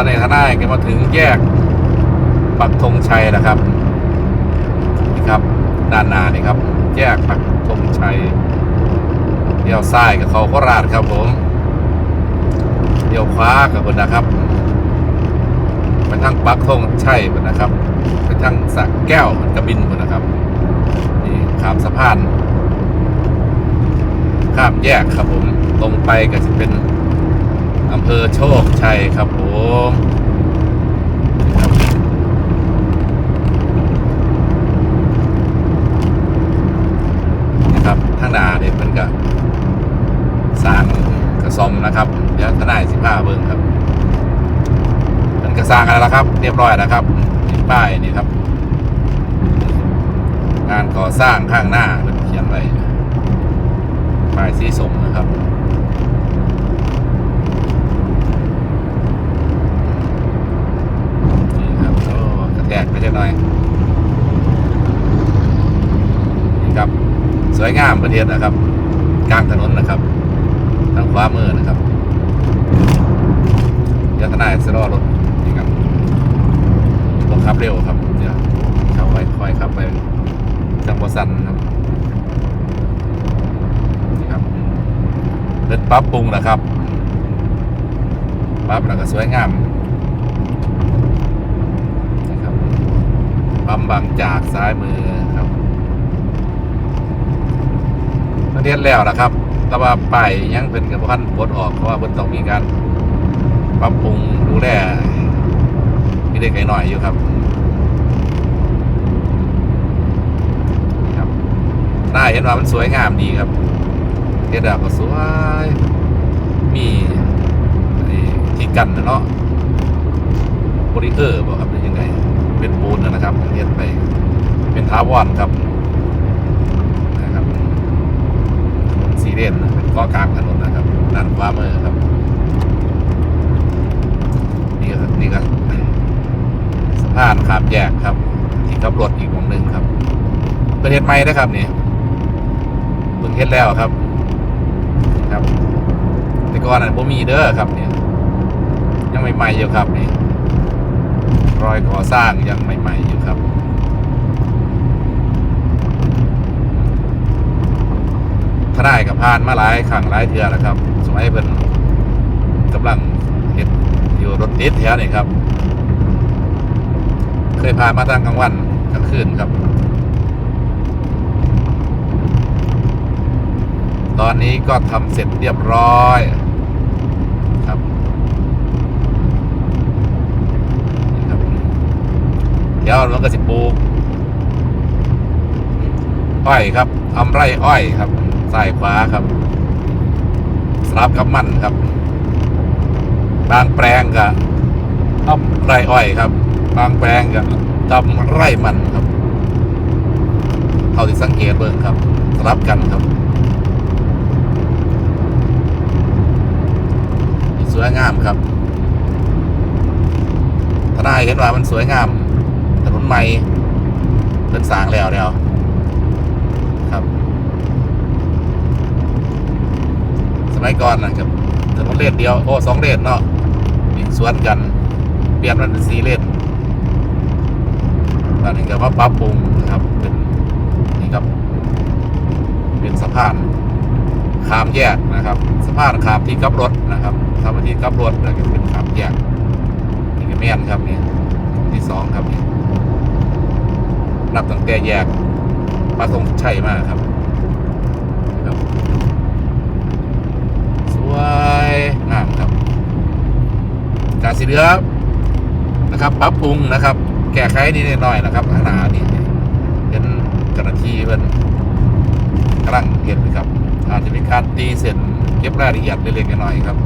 อนนี้ทนายก็มาถึงแยกปักธงชัยนะครับนี่ครับด้านหน้านี่ครับ แยกปักธงชัยเลี้ยวซ้ายกับเขาโคราชครับผมเลี้ยวขวากับคนนะครับไปทางปักธงชัยคนนะครับไปทางสักแก้วมันกระบินคนนะครับนี่ข้ามสะพานข้ามแยกครับผมตรงไปก็จะเป็น อำเภอโชคชัยครับผมนะครับทางหนาเนี่ยมันก็สร้างกระซอมนะครับ เดี๋ยวทนายสิบห้าเบิ้งครับมันก็สร้างอะไรแล้วครับ เรียบร้อยนะครับป้ายนี่ครับ งานก่อสร้างข้างหน้าเป็นเขียนไว้ป้ายสีสมนะครับ นี่ครับโอ้กระ แทกไปจะหน่อยนี่ครับ สวยงามประเทศนะครับ กลางถนนนะครับทางขวามือนะครับเดี๋ยวทนายสรอรถนี่ครับรถขับเร็วครับเดี๋ยวเข้าไว้ค่อยขับไปจังหวัดสันครับนี่ครับเป็นปรับปรุงนะครับปรับแล้วก็สวยงามนะครับปั๊ม บางจากซ้ายมือครับประเทศแล้วนะครับ แต่ว่าไปยังเป็นกับพันปลดออกเพราะว่าเพิ่นต้องมีการปรับปรุงดูแลมีเด็กหน่อยอยู่ครับนี่ครับน่าเห็นว่ามันสวยงามดีครับเฮ็ดอะก็สวย มีที่กันนะเนาะโปริเกอร์บอกครับหรือยังไง เป็นปูนนะครับเฮ็ดไปเป็นทาวอนครับนะครับสีเลนนเป็นก้อกลางถนนนะครับด้านขวามือครับ นี่ก็นี่ก็สะพานข้ามแยกครับ ที่ขับรถอีกวงหนึ่งครับประเทศใหม่นะครับนี่เพิ่งเฮ็ดแล้วครับครับ แต่ก่อนนั้นผมมีเด้อครับเนี่ยยังใหม่ๆอยู่ครับนี่ รอยก่อสร้างยังใหม่ ๆ อยู่ครับ ทนายกับพานมาหลายครั้งหลายเทือแล้วครับ สมัยเป็นกำลังเห็ดอยู่รถติดแถวนี่ครับ เคยพามาตั้งกลางวันกลางคืนครับ ตอนนี้ก็ทำเสร็จเรียบร้อยครับนี่ครับ เดี๋ยวเราก็สิปลูกอ้อยครับทำไรอ้อยครับซ้ายขวาครับสลับกับมันครับ บางแปลงก็ทำไรอ้อยครับ บางแปลงก็ทำไรมันครับเท่าที่สังเกตเบิ่งครับสลับกันครับสวยงามครับถ้าได้เห็นว่ามันสวยงาม ถนนใหม่เป็นสร้างแล้วแล้วครับ สมัยก่อนนะครับถนนเลนเดียวโอ้สองเลนเนาะวิ่งสวนกัน เปลี่ยนมันเป็นสี่เลนตอนนี้ก็มาปรับปรุงนะครับเป็นนี่ครับ เป็นสะพานขามแยกนะครับสะพานขามที่กับรถนะครับทำที่กับรถแล้วก็เป็นขามแยกนี่ก็แม่นครับนี่ที่สองครับนี่ นับตั้งแต่แยกมาตรงชัยมากครับ สวยงามครับ การสีเหลือนะครับปรับปรุงนะครับ แก้ไขนิดหน่อยนะครับข้างหน้านี่เป็นเจ้าหน้าที่เป็นกำลังเห็นครับอาจจะมีการตีเส้นเก็บรายละเอียดเล็กๆน้อยๆครับ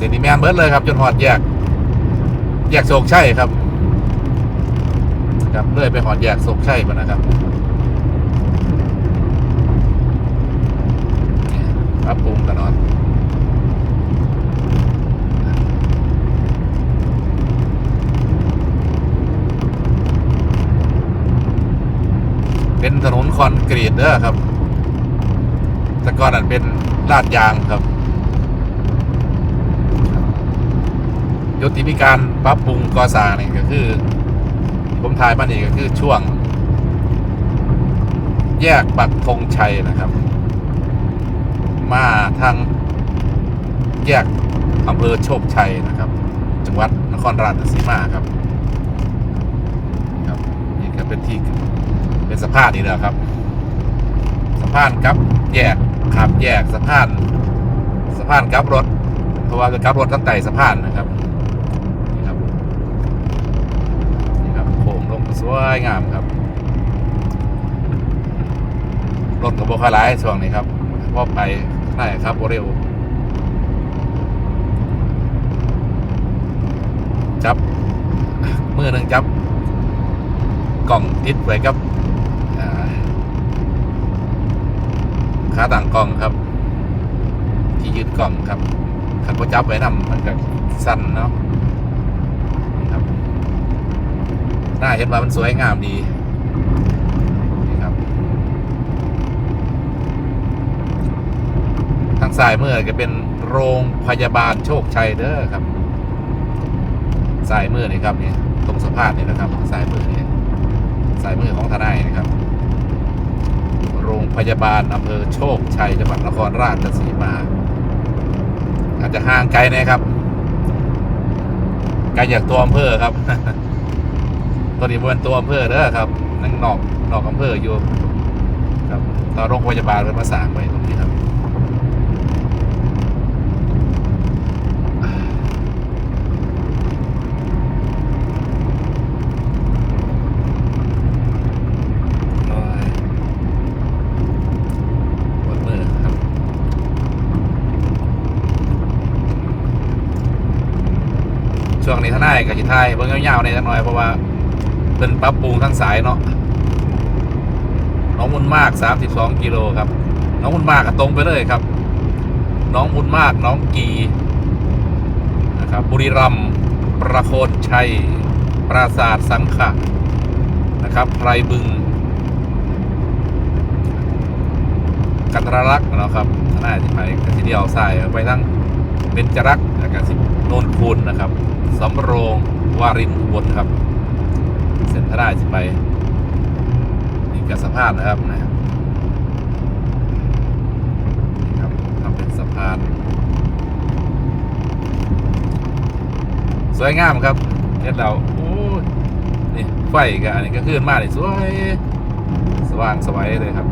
เส้นนี้แมนเบิร์ดเลยครับ จนหอดแยก แยกโศกชัยครับ ครับเลื่อยไปหอดแยกโศกชัยมานะครับปรับปรุงตลอดเป็นถนนคอนกรีตเด้อครับ แต่ก่อนนั้นเป็นลาดยางครับ ยุติมีการปรับปรุงก่อสร้างนี่ก็คือ ผมถ่ายมานี่ก็คือช่วง แยกปักธงชัยนะครับ มาทางแยกอำเภอโชคชัยนะครับ จังหวัดนครราชสีมาครับนี่ครับนี่ก็เป็นที่เป็นสะพานนี่แหละครับสะพานกับแยกขับแยกสะพานสะพานกับรถ เพราะว่าเป็นกับรถตั้งแต่สะพานนะครับนี่ครับนี่ครับโค้งลง สวยงามครับ รถกับบอยร้ายช่วงนี้ครับพอไปได้ครับเร็ว จับมือหนึ่งจับ กล่องติดไว้กับขาต่างกล่องครับ ที่ยึดกล่องครับขันพอจับไว้นำมันก็สั้นเนาะนี่ครับ หน่าเห็นว่ามันสวยงามดีนี่ครับ ทางซ้ายมือก็เป็นโรงพยาบาลโชคชัยเด้อครับซ้ายมือนี่ครับนี่ตรงสะพานนี่นะครับซ้ายมือนี่ซ้ายมือของทนายนะครับ โรงพยาบาลอำเภอโชคชัยจังหวัดนครราชสีมา อาจจะห่างไกลนะครับไกลจากตัวอำเภอครับ ตัวนี้เป็นตัวอำเภอเด้อครับนั่งนอกนอกอำเภออยู่ครับตอนโรงพยาบาลเป็นมาสร้างไว้ตรงนี้ครับโอ้ยปวดมือครับช่วงนี้ท่านายกับจิไทยเบิ่งยาวๆในจักหน่อยเพราะว่า เป็นปรับปรุงทั้งสายเนาะน้องมุนมาก 32 กิโลครับ น้องมุนมากก็ตรงไปเลยครับ น้องมุนมากน้องกีนะครับบุรีรัมประโคนชัย ปราสาทสังขะนะครับไพรบึง กันทรลักษ์เนาะครับน่าจะไปกันทีเดียวใส่ไปทั้งเบญจรักษ์แล้วก็สิโนนคูนนะครับสำโรงวารินอุบลครับ เส้นทาได้จะไป นี่กับสะพานนะครับนะนี่ครับทำเป็นสะพาน สวยงามครับเห็นเราโอ้นี่ไฟกับอันนี้ก็ขึ้นมาเลยสวย สว่างสวยเลยครับ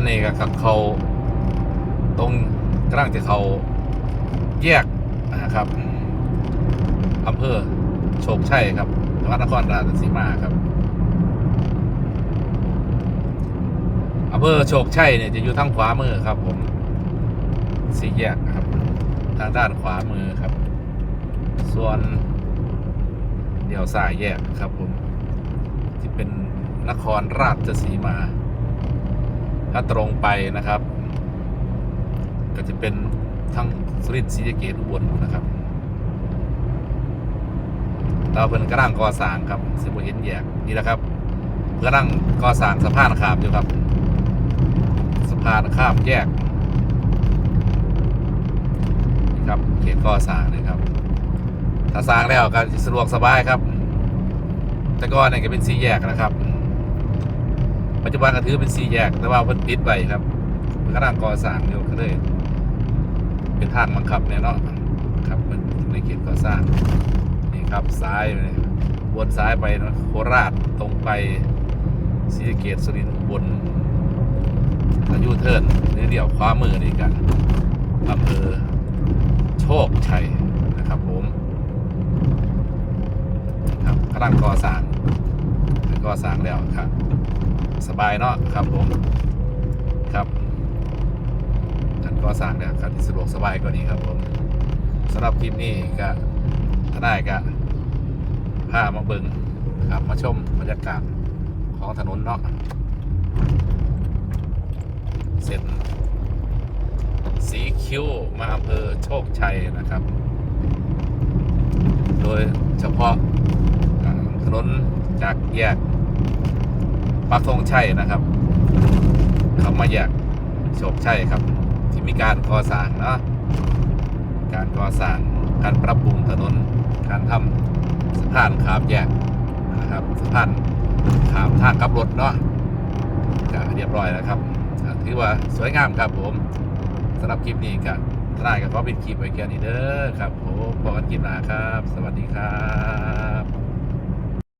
อนนี้ก็กับเขาตรงกลังจะเขาแยกนะครับอำเภอโชคชัยครับจังหวัดนครราชสีมาครับอำเภอโชคชัยเนี่ยจะอยู่ทางขวามือครับ ผมสี่แยกครับ ทางด้านขวามือครับ ส่วนเดี่ยวซ้ายแยกครับผมที่เป็นนครราชสีมา ถ้าตรงไปนะครับ ก็จะเป็นทั้งสรินทร์ศรีสะเกษอุบลนะครับเราเป็นกระด้างก่อสร้างครับสิบเห็นแยกนี่แหละครับกระด้างก่อสร้างสะพานข้ามอยู่ครับสะพานข้ามแยกนี่ครับเขตก่อสร้างนะครับถ้าสร้างแล้วก็สะดวกสบายครับ แต่ก่อนเนี่ยก็เป็นสีแยกนะครับ ปัจจุบันก็ถือเป็นสีแยกแต่ว่าเพิ่นปิดไปครับเพิ่นกำลังก่อสร้างอยู่ก็เลยเป็นทางบังคับเนี่ยเนาะครับมันในเขตก่อสร้างนี่ครับซ้ายเลยวนซ้ายไปนะโคราชตรงไปศรีสะเกตสุรินทร์อุบนอายุเทิร์นหรือเดี่ยวขวามือนี่กันอำเภอโชคชัยนะครับผมครับกำลังก่อสร้างก่อสร้างแล้วครับ สบายเนาะครับผมครับท่านก็สร้างเนี่ยครับที่สะดวกสบายกว่านี้ครับผมสำหรับคลิปนี้ก็ถ้าได้ก็พามาเบิงครับมาชมบรรยากาศของถนนเนาะเส้นสีคิ้วมาอำเภอโชคชัยนะครับ โดยเฉพาะถนนจากแยก ปักธงชัยนะครับเขามาแยกโชคชัยครับ ที่มีการก่อสร้างเนาะการก่อสร้างการปรับปรุงถนนการทำสะพานขามแยกนะครับสะพานขามทางกลับรถเนาะก็เรียบร้อยแล้วครับถือว่าสวยงามครับผมสำหรับคลิปนี้ก็ทนายก็ขอเป็นคลิปไว้แค่นี้เด้อครับผมพบกันคลิปหน้าครับ สวัสดีครับ